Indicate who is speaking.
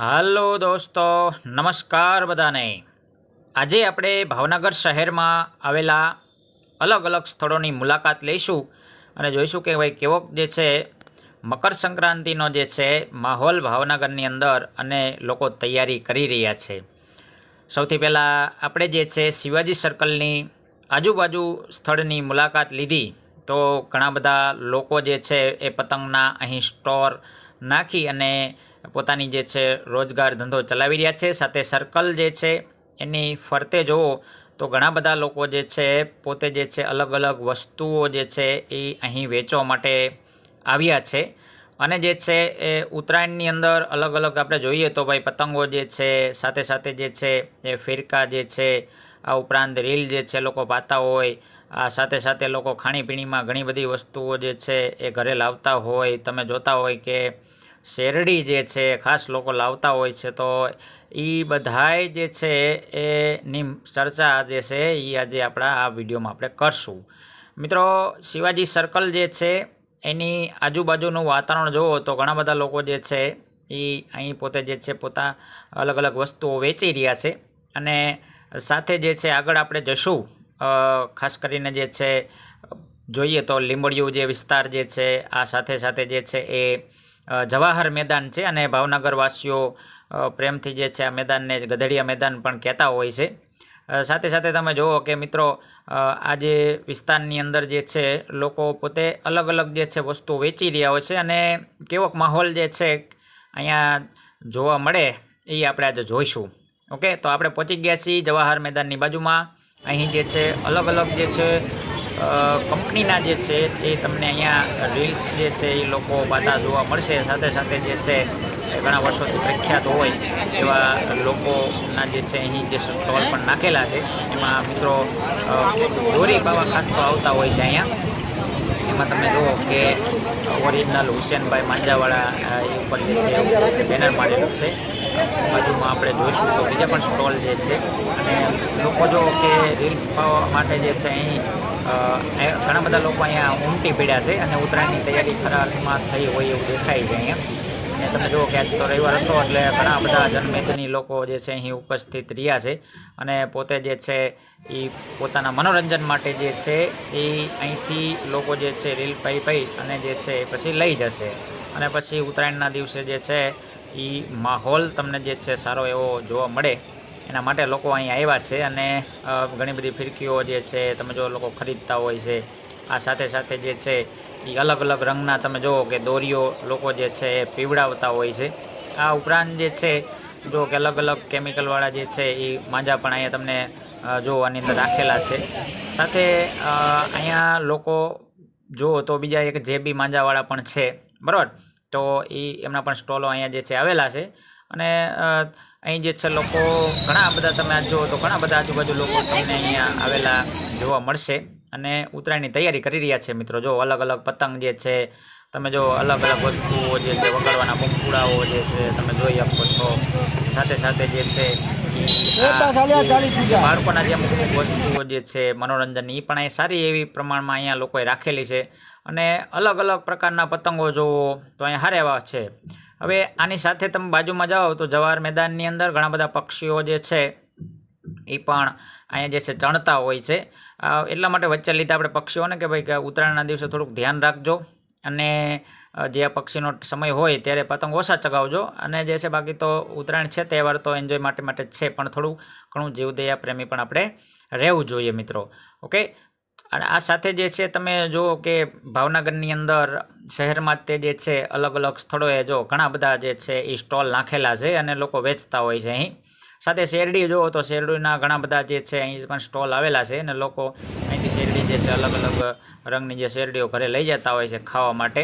Speaker 1: હાલો દોસ્તો, નમસ્કાર બધાને. આજે આપણે ભાવનગર શહેરમાં આવેલા અલગ અલગ સ્થળોની મુલાકાત લઈશું અને જોઈશું કે ભાઈ કેવોક જે છે, મકર સંક્રાંતિનો જે છે, માહોલ ભાવનગરની અંદર અને લોકો તૈયારી કરી રહ્યા છે. સૌથી પહેલાં આપણે જે છે, શિવાજી સર્કલની આજુબાજુ સ્થળની મુલાકાત લીધી. તો ઘણા બધા લોકો જે છે, એ પતંગના અહીં સ્ટોર નાખી અને પોતાની જે છે રોજગાર ધંધો ચલાવી રહ્યા છે. સાથે સર્કલ જે છે એની ફરતે જુઓ તો ઘણા બધા લોકો જે છે પોતે જે છે અલગ અલગ વસ્તુઓ જે છે એ અહીં વેચવા માટે આવ્યા છે. અને જે છે એ ઉત્તરાયણની અંદર અલગ અલગ આપણે જોઈએ તો ભાઈ પતંગો જે છે, સાથે સાથે જે છે એ ફિરકા જે છે, આ ઉપરાંત રીલ જે છે લોકો પાતા હોય, આ સાથે સાથે લોકો ખાણીપીણીમાં ઘણી બધી વસ્તુઓ જે છે એ ઘરે લાવતા હોય, તમે જોતા હોય કે શેરડી જે છે ખાસ લોકો લાવતા હોય છે તો એ બધાય જે છે એની ચર્ચા જે છે એ આજે આપણા આ વિડીયોમાં આપણે કરશું મિત્રો શિવાજી સર્કલ જે છે એની આજુબાજુનું વાતાવરણ જુઓ તો ઘણા બધા લોકો જે છે એ અહીં પોતે જે છે પોતા અલગ અલગ વસ્તુઓ વેચી રહ્યા છે અને સાથે જે છે આગળ આપણે જશું ખાસ કરીને જે છે જોઈએ તો લીંબડિયું જે વિસ્તાર જે છે આ સાથે સાથે જે છે એ જવાહર મેદાન છે અને ભાવનગરવાસીઓ પ્રેમથી જે છે આ મેદાનને ગધેડિયા મેદાન પણ કહેતા હોય છે. સાથે સાથે તમે જુઓ કે મિત્રો આજે વિસ્તારની અંદર જે છે, લોકો પોતે અલગ અલગ જે છે વસ્તુ વેચી રહ્યા હોય છે અને કેવોક માહોલ જે છે અહીંયા જોવા મળે એ આપણે આજે જોઈશું. ઓકે, તો આપણે પહોંચી ગયા છીએ જવાહર મેદાનની બાજુમાં. અહીં જે છે અલગ અલગ જે છે કંપનીના જે છે એ તમને અહીંયા રીલ્સ જે છે એ લોકો બધા જોવા મળશે. સાથે સાથે જે છે ઘણા વર્ષોથી પ્રખ્યાત હોય એવા લોકોના જે છે અહીં જે સ્ટોલ પણ નાખેલા છે. એમાં મિત્રો દોરી પાવા ખાસ તો આવતા હોય છે અહીંયા. એમાં તમે જુઓ કે ઓરિજિનલ હુસેનભાઈ માંજાવાળા એ ઉપર જે છે બેનર મારેલું છે. બાજુમાં આપણે જોઈશું તો બીજા પણ સ્ટોલ જે છે. અને લોકો જો કે રીલ્સ માટે જે છે અહીં ઘણા બધા લોકો અહીંયા ઉમટી પડ્યા છે અને ઉત્તરાયણની તૈયારી ખરામાં થઈ હોય એવું દેખાય છે અહીંયા. અને તમે જુઓ કે તો રવિવાર હતો એટલે ઘણા બધા જન્મેદની લોકો જે છે અહીં ઉપસ્થિત રહ્યા છે અને પોતે જે છે એ પોતાના મનોરંજન માટે જે છે એ અહીંથી લોકો જે છે રીલ પાઈ પાઈ અને જે છે એ પછી લઈ જશે. અને પછી ઉત્તરાયણના દિવસે જે છે એ માહોલ તમને જે છે સારો એવો જોવા મળે. એના માટે લોકો અહીં આવ્યા છે અને ઘણી બધી ફિરકીઓ જે છે, તમે જો લોકો ખરીદતા હોય છે, આ સાથે સાથે જે છે એ અલગ અલગ રંગના તમે જુઓ કે દોરીઓ લોકો જે છે એ પીવડાવતા હોય છે. આ ઉપરાંત જે છે, જો કે અલગ અલગ કેમિકલવાળા જે છે એ માંજા પણ અહીંયા તમને જોવાની અંદર રાખેલા છે. સાથે અહીંયા લોકો જુઓ તો બીજા એક જે બી માંજાવાળા પણ છે, બરાબર? તો એ એમના પણ સ્ટોલો અહીંયા જે છે આવેલા છે. અને અહીં જે છે લોકો ઘણા બધા તમે આજ જુઓ તો ઘણા બધા આજુબાજુ લોકો તમને અહીંયા આવેલા જોવા મળશે. અને ઉત્તરાયણની તૈયારી કરી રહ્યા છે મિત્રો. જો અલગ અલગ પતંગ જે છે તમે જો અલગ અલગ વસ્તુઓ જે છે વગાડવાના બંકુડાઓ જે છે તમે જોઈ શકો છો. સાથે સાથે જે છે બાળકોના જે અમુક અમુક વસ્તુઓ જે છે મનોરંજનની એ પણ અહીં સારી એવી પ્રમાણમાં અહીંયા લોકોએ રાખેલી છે. અને અલગ અલગ પ્રકારના પતંગો જોવો તો અહીંયા હારે એવા છે. હવે આની સાથે તમે બાજુમાં જાઓ તો જવાહર મેદાનની અંદર ઘણા બધા પક્ષીઓ જે છે, એ પણ અહીંયા જે છે ચણતા હોય છે. એટલા માટે વચ્ચે લીધા આપણે પક્ષીઓને કે ભાઈ કે ઉત્તરાયણના દિવસે થોડુંક ધ્યાન રાખજો અને જે પક્ષીનો સમય હોય ત્યારે પતંગ ઓછા ચગાવજો અને જે છે બાકી તો ઉત્તરાયણ છે, તહેવાર તો એન્જોય માટે માટે છે, પણ થોડું ઘણું જીવદયા પ્રેમી પણ આપણે રહેવું જોઈએ મિત્રો. ઓકે? અને આ સાથે જે છે, તમે જુઓ કે ભાવનગરની અંદર શહેરમાં તે જે છે અલગ અલગ સ્થળોએ જો ઘણા બધા જે છે, એ સ્ટોલ નાખેલા છે અને લોકો વેચતા હોય છે અહીં. સાથે શેરડી જુઓ તો શેરડીના ઘણા બધા જે છે, અહીં પણ સ્ટોલ આવેલા છે અને લોકો અહીંથી શેરડી જે છે અલગ અલગ રંગની જે શેરડીઓ ઘરે લઈ જતા હોય છે ખાવા માટે.